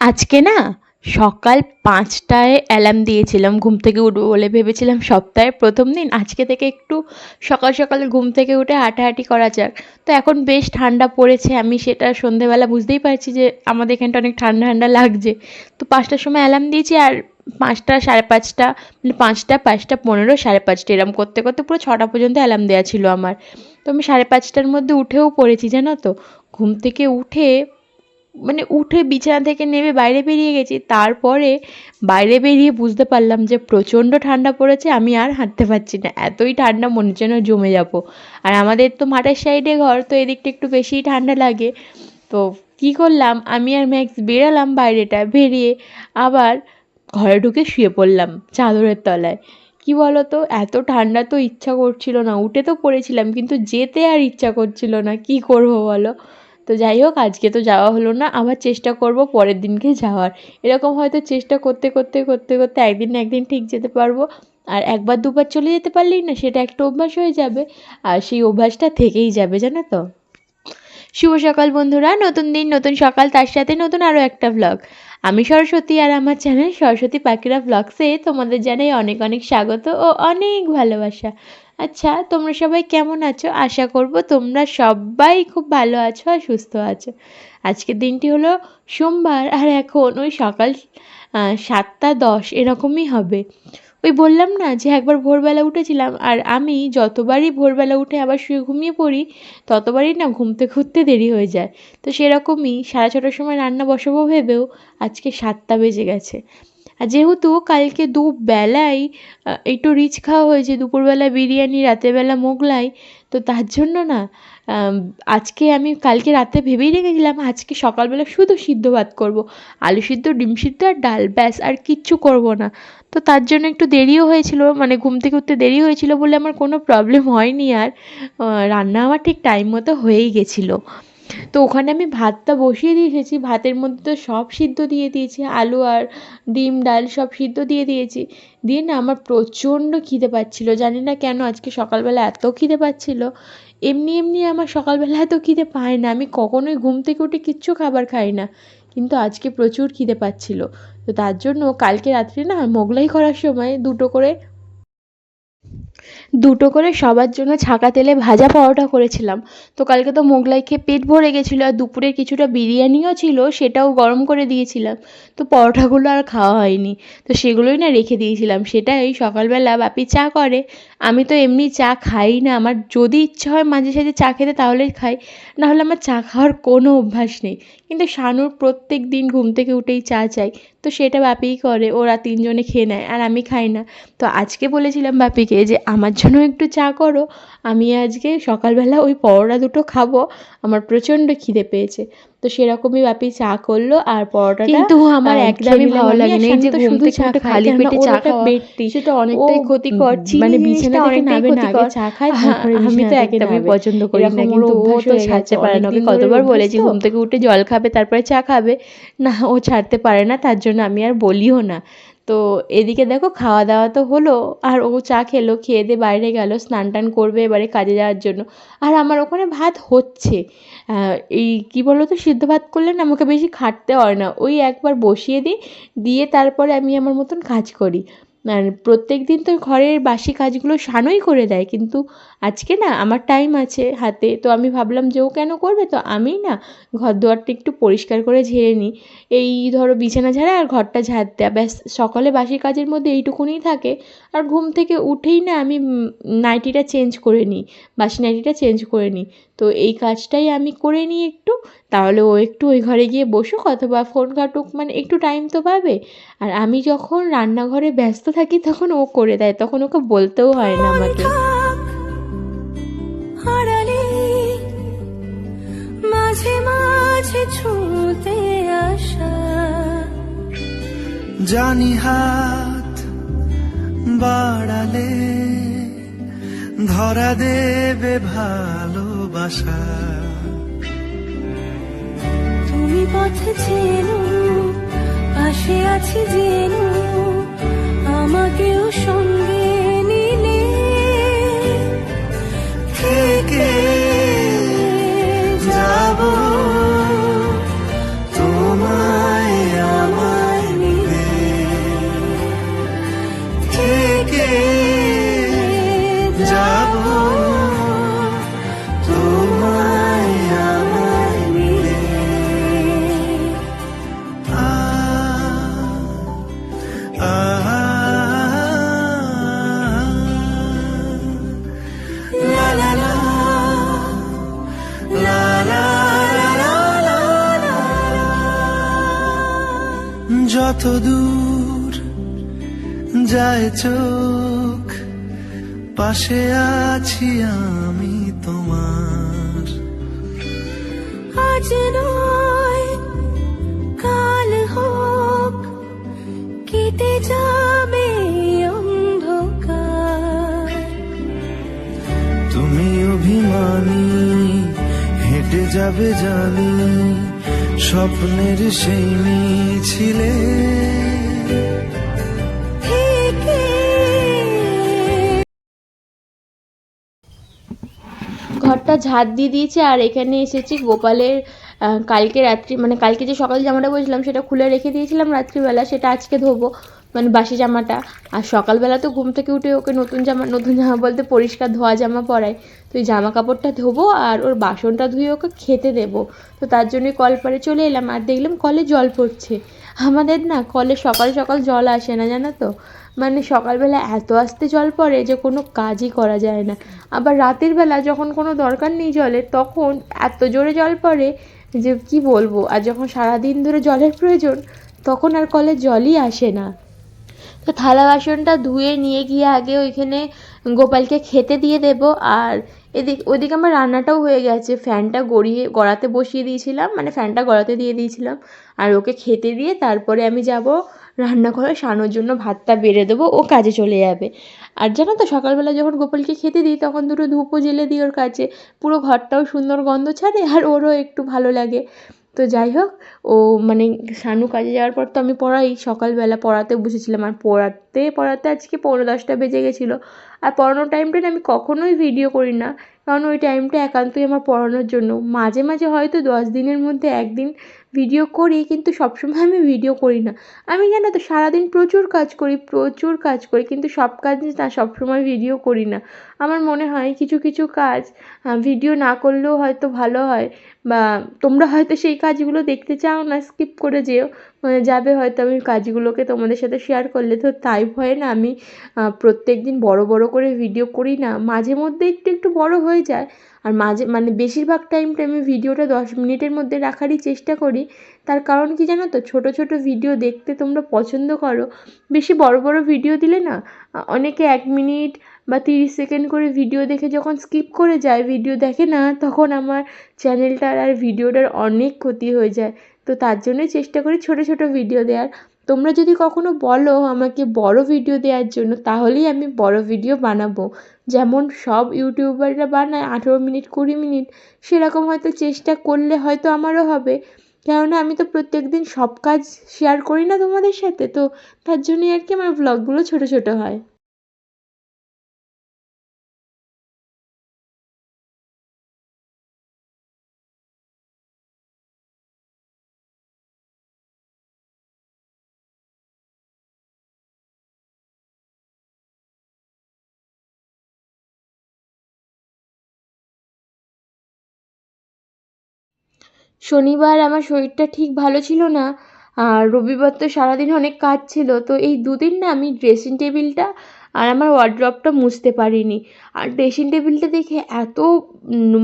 আজকে না সকাল পাঁচটায় অ্যালার্ম দিয়েছিলাম, ঘুম থেকে উঠবো বলে ভেবেছিলাম সপ্তাহের প্রথম দিন। আজকে থেকে একটু সকাল সকাল ঘুম থেকে উঠে হাঁটাহাঁটি করা যাক। তো এখন বেশ ঠান্ডা পড়েছে, আমি সেটা সন্ধেবেলা বুঝতেই পারছি যে আমাদের এখানটা অনেক ঠান্ডা ঠান্ডা লাগছে। তো পাঁচটার সময় অ্যালার্ম দিয়েছি আর পাঁচটা সাড়ে পাঁচটা মানে পাঁচটা পাঁচটা পনেরো, সাড়ে পাঁচটা এরম করতে করতে পুরো ছটা পর্যন্ত অ্যালার্ম দেওয়া ছিল আমার। তো আমি সাড়ে পাঁচটার মধ্যে উঠেও পড়েছি, জানো তো? ঘুম থেকে উঠে মানে উঠে বিছানা থেকে নেমে বাইরে বেরিয়ে গেছি। তারপরে বাইরে বেরিয়ে বুঝতে পারলাম যে প্রচণ্ড ঠান্ডা পড়েছে, আমি আর হাঁটতে পারছি না। এতই ঠান্ডা, মনে যেন জমে যাব। আর আমাদের তো মাঠের সাইডে ঘর, তো এদিকটা একটু বেশিই ঠান্ডা লাগে। তো কী করলাম, আমি আর ম্যাক্স বেরালাম বাইরেটা, বেরিয়ে আবার ঘরে ঢুকে শুয়ে পড়লাম চাদরের তলায়। কী বলো তো এত ঠান্ডা তো ইচ্ছা করছিল না। উঠে তো পড়েছিলাম, কিন্তু যেতে আর ইচ্ছা করছিল না। কী করব বলো? তো যাই হোক, আজকে তো যাওয়া হলো না, আবার চেষ্টা করব পরের দিনকে যাওয়ার। এরকম হয়তো চেষ্টা করতে করতে করতে করতে একদিন না একদিন ঠিক যেতে পারব। আর একবার দুবার চলে যেতে পারলেই না সেটা একটা অভ্যাস হয়ে যাবে, আর সেই অভ্যাসটা থেকেই যাবে, জানো তো। শুভ সকাল বন্ধুরা, নতুন দিন, নতুন সকাল, তার সাথে নতুন আরও একটা ভ্লগ আমি সরস্বতী আর আমার চ্যানেল সরস্বতী পাখিরা ব্লগসে তোমাদের জানাই অনেক অনেক স্বাগত ও অনেক ভালোবাসা। আচ্ছা তোমরা সবাই কেমন আছো? আশা করব তোমরা সবাই খুব ভালো আছো আর সুস্থ আছো। আজকের দিনটি হলো সোমবার আর এখন ওই সকাল সাতটা দশ এরকমই হবে। ওই বললাম না যে একবার ভোরবেলা উঠেছিলাম আর আমি যতবারই ভোরবেলা উঠে আবার শুয়ে ঘুমিয়ে পড়ি, ততবারই না ঘুমতে ঘুরতে দেরি হয়ে যায়। তো সেরকমই সাড়ে ছটার সময় রান্না বসাবো ভেবেও আজকে সাতটা বেজে গেছে। যেহেতু কালকে দুবেলাই একটু রিচ খাওয়া হয়েছে, দুপুরবেলা বিরিয়ানি, রাতেরবেলা মোগলাই, তো তার জন্য না আজকে আমি কালকে রাতে ভেবেই রেখেছিলাম আজকে সকালবেলা শুধু সিদ্ধ ভাত করব। আলু সিদ্ধ, ডিম সিদ্ধ আর ডাল, ব্যাস, আর কিচ্ছু করব না। তো তার জন্য একটু দেরিও হয়েছিল মানে ঘুম থেকে উঠতে দেরি হয়েছিল বলে আমার কোনো প্রবলেম হয়নি আর রান্না আমার ঠিক টাইম মতো হয়েই গেছিল। তো ওখানে আমি ভাতটা বসিয়ে দিয়ে এসেছি। ভাতের মধ্যে তো সব সিদ্ধ দিয়ে দিয়েছি, আলু আর ডিম, ডাল সব সিদ্ধ দিয়ে দিয়েছি। দিয়ে না আমার প্রচণ্ড খিদে পাচ্ছিলো, জানি না কেন আজকে সকালবেলা এত খিদে পাচ্ছিলো। এমনি এমনি আমার সকালবেলা এত খিদে পায় না, আমি কখনোই ঘুম থেকে উঠে কিচ্ছু খাবার খাই না, কিন্তু আজকে প্রচুর খিদে পাচ্ছিলো। তো তার জন্য কালকে রাত্রে না মোগলাই করার সময় দুটো করে দুটো করে সবার জন্য ছাঁকা তেলে ভাজা পরোটা করেছিলাম। তো কালকে তো মোগলাই খেয়ে পেট ভরে গেছিল আর দুপুরের কিছুটা বিরিয়ানিও ছিল সেটাও গরম করে দিয়েছিলাম। তো পরোটাগুলো আর খাওয়া হয়নি। তো সেগুলোই না রেখে দিয়েছিলাম। সেটাই সকালবেলা বাপি চা করে। আমি তো এমনি চা খাই না। আমার যদি ইচ্ছা হয় মাঝে সাঝে চা খেতে তাহলে খাই। নাহলে আমার চা খাওয়ার কোনো অভ্যাস নেই। কিন্তু শানুর প্রত্যেক দিন ঘুম থেকে উঠেই চা চাই। তো সেটা বাপিই করে, ওরা তিনজনে খেয়ে নেয়, আর আমি খাই না। তো আজকে বলেছিলাম বাপিকে যে, আমার জন্য একটু চা করো। আমি আজকে সকালবেলা ওই পরোটা দুটো খাব। আমার প্রচণ্ড খিদে পেয়েছে। তো সেরকমই বাপি চা করল আর পরোটা কিন্তু আমার একদমই ভালো। লাগে না। এই যে ঘুম থেকে উঠে খালি পেটে চা খাওয়া সেটা অনেকটাই ও ক্ষতিকর। মানে বিছানা থেকে নামে না, আগে চা খায়, হ্যাঁ, তারপরে আমি তো একদমই পছন্দ করি না কিন্তু ও তো ছাড়তে পারে না। কতবার বলেছি ঘুম থেকে উঠে জল খাবে তারপরে চা খাবে। না ও ছাড়তে পারে না তার জন্য আমি আর বলিও না। তো এদিকে দেখো খাওয়া দাওয়া তো হলো, আর ও চা খেলো, খেয়ে দিয়ে বাইরে গেল স্নান টান করবে এবারে কাজে যাওয়ার জন্য। আর আমার ওখানে ভাত হচ্ছে। এই কী বলো তো সিদ্ধ ভাত করলে না আমাকে বেশি খাটতে হয় না। ওই একবার বসিয়ে দিই, দিয়ে তারপরে আমি আমার মতন কাজ করি। প্রত্যেক দিন তো ঘরের বাসি কাজগুলো শানুই করে দেয়, কিন্তু আজকে না আমার টাইম আছে হাতে, তো আমি ভাবলাম যে ও কেন করবে? তো আমি না ঘর দুয়ারটা একটু পরিষ্কার করে ঝেড়ে নিই। এই ধরো বিছানা ঝাড়া আর ঘরটা ঝাড় দেওয়া ব্যাস সকালে বাসি কাজের মধ্যে এইটুকুনি থাকে। আর ঘুম থেকে উঠেই না আমি নাইটিটা চেঞ্জ করে নিই, বাসি নাইটিটা চেঞ্জ করে নিই। তো এই কাজটাই আমি করে নিই একটু তাহলে ও একটু ওই ঘরে গিয়ে বসুক অথবা ফোন ঘাটুক মানে একটু টাইম তো পাবে। আর আমি যখন রান্নাঘরে ব্যস্ত থাকি তখন ও করে দেয় তখন ওকে বলতেও হয় না আমাকে। হারালে মাঝে মাঝে ছুঁতে আসা। জানি হাত বাড়ালে ধরা দেবে ভালোবাসা। তুমি পথে চেনো পাশে আছি জেনো আমাকেও চোখ পাশে আছি আমি তোমার। আজ নয় কাল হোক কেটে যাবে অন্ধকার। তুমি অভিমানী হেঁটে যাবে জানি স্বপ্নের সেই মিছিলে থেকে ঘরটা ঝাড় দিয়ে দিয়েছে আর এখানে এসেছি গোপালের কালকে রাত্রি মানে কালকে যে সকালে জামাটা পরেছিলাম সেটা খুলে রেখে দিয়েছিলাম রাত্রিবেলা, সেটা আজকে ধোবো মানে বাসি জামাটা। আর সকালবেলা তো ঘুম থেকে উঠে ওকে নতুন জামা নতুন জামা বলতে পরিষ্কার ধোয়া জামা পরাই। তো এই জামা কাপড়টা ধোবো আর ওর বাসনটা ধুয়ে ওকে খেতে দেবো। তো তার জন্যই কল পাড়ে চলে এলাম আর দেখলাম কলে জল পড়ছে। আমাদের না কলে সকাল সকাল জল আসে না, জানো তো? মানে সকালবেলা এত আস্তে জল পড়ে যে কোনো কাজই করা যায় না। আবার রাতের বেলা যখন কোনো দরকার নেই জলের, তখন এত জোরে জল পড়ে যে কি বলব? আর যখন সারাদিন ধরে জলের প্রয়োজন, তখন আর কলে জলই আসে না। তো থালা বাসনটা ধুয়ে নিয়ে গিয়ে আগে ওইখানে গোপালকে খেতে দিয়ে দেব। আর এদিক ওইদিকে আমার রান্নাটাও হয়ে গেছে। ফ্যানটা গড়িয়ে, গড়াতে বসিয়ে দিয়েছিলাম। মানে ফ্যানটা গড়াতে দিয়ে দিয়েছিলাম। আর ওকে খেতে দিয়ে তারপরে আমি যাব রান্নাঘরে সানোর জন্য ভাতটা বেড়ে দেবো, ও কাজে চলে যাবে। আর জানো তো, সকালবেলা যখন গোপালকে খেতে দিই, তখন দুটো ধূপও জ্বেলে দিই ওর কাছে। পুরো ঘরটাও সুন্দর গন্ধ ছাড়ে আর ওরও একটু ভালো লাগে। তো যাই হোক, ও মানে শানু কাজে যাওয়ার পর তো আমি পড়াই। সকালবেলা পড়াতে বসেছিলাম আর পড়াতে পড়াতে আজকে পনেরো দশটা বেজে গেছিল। আর পড়ানোর টাইমটা আমি কখনোই ভিডিও করি না। কারণ ওই টাইমটা একান্তই আমার পড়ানোর জন্য। মাঝে মাঝে হয়তো দশ দিনের মধ্যে একদিন ভিডিও করি, কিন্তু সবসময় আমি ভিডিও করি না। আমি জানো তো, সারাদিন প্রচুর কাজ করি, প্রচুর কাজ করি, কিন্তু সব কাজ না সবসময় ভিডিও করি না। আমার মনে হয় কিছু কিছু কাজ ভিডিও না করলেও হয়তো ভালো হয়, বা তোমরা হয়তো সেই কাজগুলো দেখতে চাও না স্কিপ করে যেও। মানে যাবে হয়তো আমি কাজগুলোকে তোমাদের সাথে শেয়ার করলে। তো তাই ভয়ে না আমি প্রত্যেক দিন বড় বড় করে ভিডিও করি না। মাঝে মধ্যে একটু একটু বড় হয়ে যায় আর মাঝে মানে বেশিরভাগ টাইমটা আমি ভিডিওটা দশ মিনিটের মধ্যে রাখারই চেষ্টা করি। তার কারণ কি জানো তো? ছোটো ছোটো ভিডিও দেখতে তোমরা পছন্দ করো। বেশি বড় বড় ভিডিও দিলে না অনেকে এক মিনিট বা তিরিশ সেকেন্ড করে ভিডিও দেখে যখন স্কিপ করে যায় ভিডিও দেখে না, তখন আমার চ্যানেলটার আর ভিডিওটার অনেক ক্ষতি হয়ে যায়। তো তার জন্যই চেষ্টা করি ছোটো ছোটো ভিডিও দেওয়ার তোমরা যদি কখনো বলো আমাকে বড় ভিডিও দেওয়ার জন্য, তাহলেই আমি বড় ভিডিও বানাবো। যেমন সব ইউটিউবাররা বানায় আঠেরো মিনিট, কুড়ি মিনিট, সেরকম হয়তো চেষ্টা করলে হয়তো আমারও হবে। কেননা আমি তো প্রত্যেক দিন সব কাজ শেয়ার করি না তোমাদের সাথে, তো তার জন্যই আর কি আমার ব্লগগুলো ছোটো ছোটো হয়। শনিবার আমার শরীরটা ঠিক ভালো ছিল না, আর রবিবার তো সারাদিন অনেক কাজ ছিল, তো এই দুদিন না আমি ড্রেসিং টেবিলটা আর আমার ওয়ার্ড্রপটা মুছতে পারিনি। আর ড্রেসিং টেবিলটা দেখে এত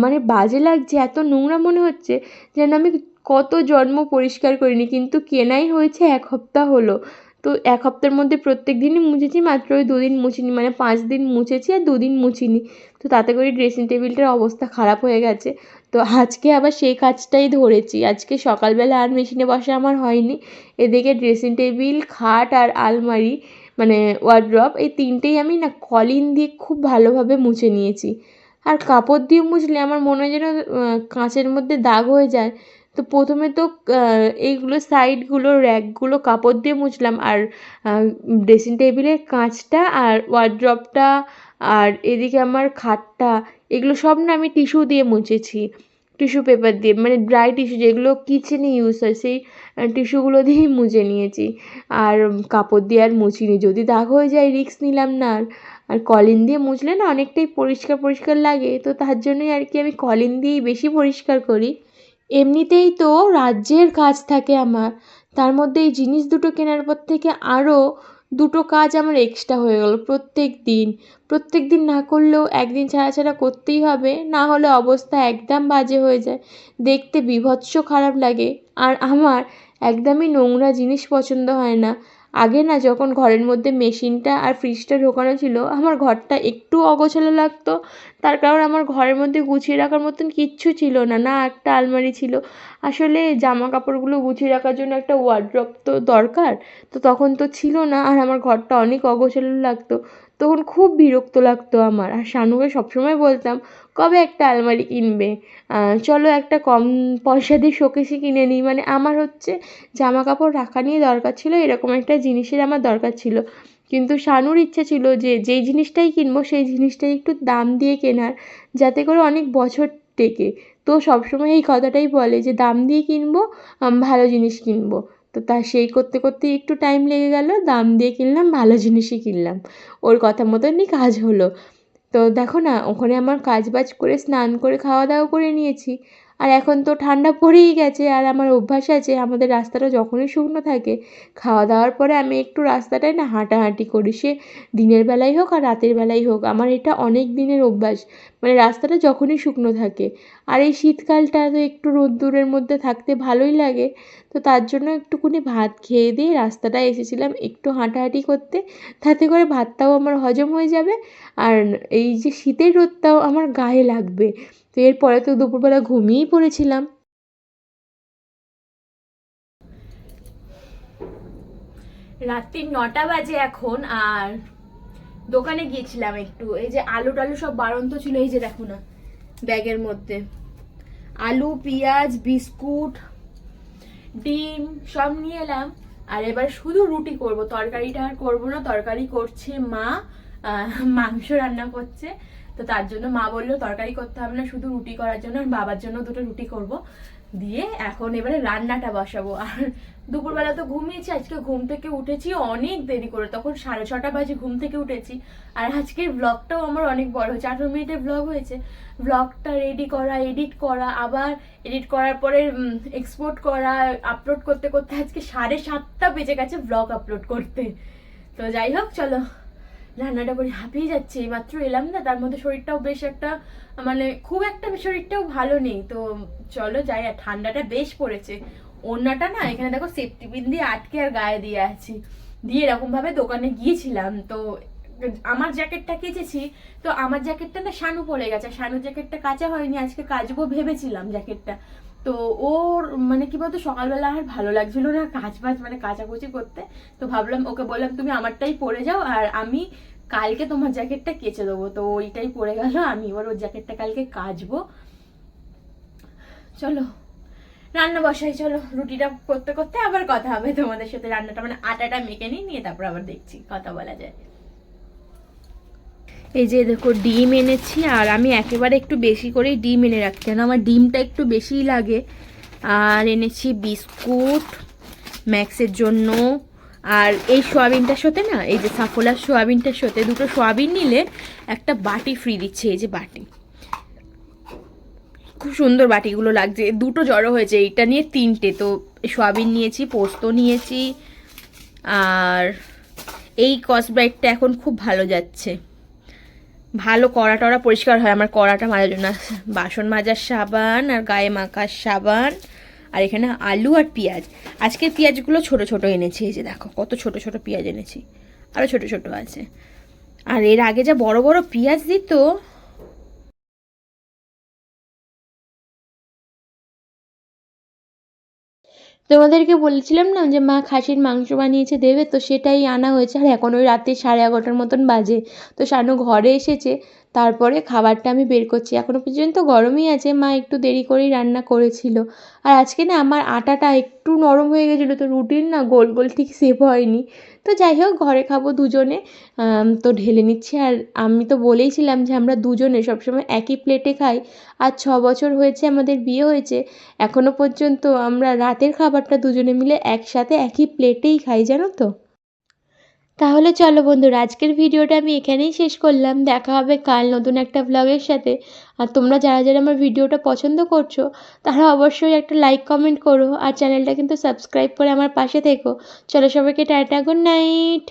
মানে বাজে লাগছে, এত নোংরা মনে হচ্ছে যেন আমি কত জন্ম পরিষ্কার করিনি, কিন্তু কেনাই হয়েছে এক সপ্তাহ হলো। তো এক সপ্তাহের মধ্যে প্রত্যেক দিনই মুছেছি, মাত্র ওই দুদিন মুছিনি মানে পাঁচ দিন মুছেছি আর দুদিন মুছিনি। তো তাতে করে ড্রেসিং টেবিলটার অবস্থা খারাপ হয়ে গেছে। তো আজকে আবার সেই কাজটাই ধরেছি। আজকে সকালবেলা আর মেশিনে বসা আমার হয়নি। এদিকে ড্রেসিং টেবিল খাট আর আলমারি মানে ওয়ার্ড্রপ এই তিনটেই আমি না কলিন দিয়ে খুব ভালোভাবে মুছে নিয়েছি। আর কাপড় দিয়ে মুছলে আমার মনে হয় যেন কাঁচের মধ্যে দাগ হয়ে যায়। তো প্রথমে তো এইগুলো সাইডগুলো র্যাকগুলো কাপড় দিয়ে মুছলাম আর ড্রেসিং টেবিলের কাঁচটা আর ওয়ার্ড্রপটা আর এদিকে আমার খাটটা এগুলো সব না আমি টিস্যু দিয়ে মুছেছি। টিস্যু পেপার দিয়ে মানে ড্রাই টিস্যু যেগুলো কিচেনে ইউজ হয়, সেই টিস্যুগুলো দিয়েই মুছে নিয়েছি। আর কাপড় দিয়ে আর মুছিনি। যদি দাগ হয়ে যায় রিস্ক নিলাম না আর। আর কলিন দিয়ে মুছলে না অনেকটাই পরিষ্কার পরিষ্কার লাগে। তো তার জন্যই আর কি আমি কলিন দিয়েই বেশি পরিষ্কার করি। এমনিতেই তো রাজ্যের কাজ থাকে আমার। তার মধ্যে এই জিনিস দুটো কেনার পর থেকে আরও দুটো কাজ আমার এক্সট্রা হয়ে গেল প্রত্যেক দিন। প্রত্যেক দিন না করলেও একদিন ছাড়া ছাড়া করতেই হবে, না হলে অবস্থা একদম বাজে হয়ে যায়। দেখতে বীভৎস খারাপ লাগে। আর আমার একদমই নোংরা জিনিস পছন্দ হয় না। আগে না যখন ঘরের মধ্যে মেশিনটা আর ফ্রিজটা ঢোকানো ছিল, আমার ঘরটা একটু অগোছালো লাগতো। তার কারণ আমার ঘরের মধ্যে গুছিয়ে রাখার মতন কিচ্ছু ছিল না না একটা আলমারি ছিল। আসলে জামা কাপড়গুলো গুছিয়ে রাখার জন্য একটা ওয়ার্ড্রপ তো দরকার, তো তখন তো ছিল না, আর আমার ঘরটা অনেক অগোছালো লাগতো। তখন খুব বিরক্ত লাগতো আমার। আর শানুকে সবসময় বলতাম, কবে একটা আলমারি কিনবে? চলো একটা কম পয়সা দিয়ে শোকেসই কিনে নিই। মানে আমার হচ্ছে জামা কাপড় রাখা নিয়ে দরকার ছিল, এরকম একটা জিনিসের আমার দরকার ছিল। কিন্তু শানুর ইচ্ছে ছিল যে, যেই জিনিসটাই কিনবো, সেই জিনিসটাই একটু দাম দিয়ে কেনার, যাতে করে অনেক বছর টেকে। তো সবসময় এই কথাটাই বলে যে, দাম দিয়ে কিনবো ভালো জিনিস কিনবো। তো তা সেই করতে করতে একটু টাইম লেগে গেল, দাম দিয়ে কিনলাম, ভালো জিনিসই কিনলাম। ওর কথা মতনই কাজ হলো। তো দেখো না, ওখানে আমার কাজ বাজ করে, স্নান করে খাওয়া দাওয়া করে নিয়েছি। আর এখন তো ঠান্ডা পড়েই গেছে, আর আমার অভ্যাস আছে, আমাদের রাস্তাটা যখনই শুকনো থাকে খাওয়া দাওয়ার পরে আমি একটু রাস্তাটায় না হাঁটাহাঁটি করি। সে দিনের বেলাই হোক আর রাতের বেলাই হোক, আমার এটা অনেক দিনের অভ্যাস। মানে রাস্তাটা যখনই শুকনো থাকে। আর এই শীতকালটা তো একটু রোদ্দুরের মধ্যে থাকতে ভালোই লাগে। তো তার জন্য একটুকুনি ভাত খেয়ে দিয়ে রাস্তাটায় এসেছিলাম একটু হাঁটাহাঁটি করতে। তাতে করে ভাতটাও আমার হজম হয়ে যাবে আর এই যে শীতের রোদটাও আমার গায়ে লাগবে। তো এরপরে তো দুপুরবেলা ঘুমিয়েই পড়েছিলাম। রাত্রি নটা বাজে এখন আর দোকানে গিয়েছিলাম একটু। এই যে আলু টালু সব বাড়ন্ত ছিল, এই যে দেখো না। ব্যাগের মধ্যে। আলু, পেঁয়াজ, বিস্কুট, ডিম, সব নিয়ে এলাম। আর এবার শুধু রুটি করব। তরকারিটা আর করব না, তরকারি করছে মা মাংস রান্না করছে। তো তার জন্য মা বলল, তরকারি করতে হবে না, শুধু রুটি করার জন্য আর বাবার জন্য দুটো রুটি করব। দিয়ে এখন এবারে রান্নাটা বসাবো। আর দুপুরবেলা তো ঘুমিয়েছি, আজকে ঘুম থেকে উঠেছি অনেক দেরি করে, তখন সাড়ে ছটা বাজে ঘুম থেকে উঠেছি। আর আজকের ব্লগটাও আমার অনেক বড় হয়েছে, আঠারো মিনিটের ব্লগ হয়েছে। ব্লগটা রেডি করা এডিট করা, আবার এডিট করার পরে এক্সপোর্ট করা আপলোড করতে করতে আজকে সাড়ে সাতটা বেজে গেছে ব্লগ আপলোড করতে। তো যাই হোক, চলো। রান্নাটা করে হাঁপিয়ে যাচ্ছে মাত্র এলাম না, তার মধ্যে শরীরটাও বেশ একটা মানে খুব একটা শরীরটাও ভালো নেই। তো চলো যাই, আর ঠান্ডাটা বেশ পড়েছে। ওড়নাটা না, এখানে দেখো সেফটি পিন দিয়ে আটকে আর গায়ে দিয়ে আছি। দিয়ে এরকম ভাবে দোকানে গিয়েছিলাম, তো আমার জ্যাকেটটা কেচেছি, তো আমার জ্যাকেটটা না শানু পড়ে গেছে শানু জ্যাকেটটা কাঁচা হয়নি, আজকে কাচবো ভেবেছিলাম জ্যাকেটটা তো ওর মানে কি বলতো, সকালবেলা আর ভালো লাগছিল না কাজ বাজ মানে কাচাকুচি করতে। তো ভাবলাম, ওকে বললাম, তুমি আমারটাই পরে যাও আর আমি কালকে তোমার জ্যাকেটটা কেচে দেবো। তো ওইটাই পরে গেল, আমি এবার ওর জ্যাকেটটা কালকে কাচবো। চলো, রান্না বসাই, চলো, রুটিটা করতে করতে আবার কথা হবে তোমাদের সাথে রান্নাটা। মানে আটাটা মেখে নিয়ে তারপর আবার দেখছি, কথা বলা যায়। এই যে দেখো ডিম এনেছি, আর আমি একেবারে একটু বেশি করেই ডিম এনে রাখছি কেন আমার ডিমটা একটু বেশিই লাগে। আর এনেছি বিস্কুট, ম্যাক্সের জন্য, আর এই সোয়াবিনটার সাথে না, এই যে সাফোলার সোয়াবিনটার সাথে দুটো সোয়াবিন নিলে একটা বাটি ফ্রি দিচ্ছে, এই যে বাটি। খুব সুন্দর বাটিগুলো লাগছে, দুটো জড়ো হয়েছে, এইটা নিয়ে তিনটে, তো সোয়াবিন নিয়েছি, পোস্ত নিয়েছি, আর এই কসব্রাইটটা এখন খুব ভালো যাচ্ছে। ভালো কড়া টড়া পরিষ্কার হয়। আমার কড়াটা মাজার জন্য বাসন মাজার সাবান আর গায়ে মাখার সাবান আর এখানে আলু আর পেঁয়াজ। আজকে পেঁয়াজগুলো ছোট ছোট এনেছি। এই যে দেখো, কত ছোট ছোট পেঁয়াজ এনেছি। আরও ছোট ছোট আছে। আর এর আগে যা বড় বড় পেঁয়াজ দিত তোমাদেরকে বলেছিলাম না যে মা খাসির মাংস বানিয়েছে দেবে? তো সেটাই আনা হয়েছে। আর এখন ওই রাতে সাড়ে এগারোটার মতন বাজে। তো সানু ঘরে এসেছে। তারপরে খাবারটা আমি বের করছি। এখনও পর্যন্ত গরমই আছে। মা একটু দেরি করেই রান্না করেছিল। আর আজকে না আমার আটাটা একটু নরম হয়ে গেছিল। তো রুটির না গোল গোল ঠিক সেভ হয়নি। তো যাই হোক, ঘরে খাব দুজনে। তো ঢেলে নিচ্ছি। আর আমি তো বলেইছিলাম যে আমরা দুজনে সবসময় একই প্লেটে খাই। আর ছ বছর হয়েছে, আমাদের বিয়ে হয়েছে। এখনও পর্যন্ত আমরা রাতের খাবারটা দুজনে মিলে একসাথে একই প্লেটেই খাই, জানো তো? তাহলে চলো বন্ধুরা, আজকের ভিডিওটা আমি এখানেই শেষ করলাম। দেখা হবে কাল নতুন একটা ব্লগের সাথে। আর তোমরা যারা যারা আমার ভিডিওটা পছন্দ করছ, তারা অবশ্যই একটা লাইক কমেন্ট করো। আর চ্যানেলটা কিন্তু সাবস্ক্রাইব করে আমার পাশে থেকো। চলো সবাইকে টাটা গুড নাইট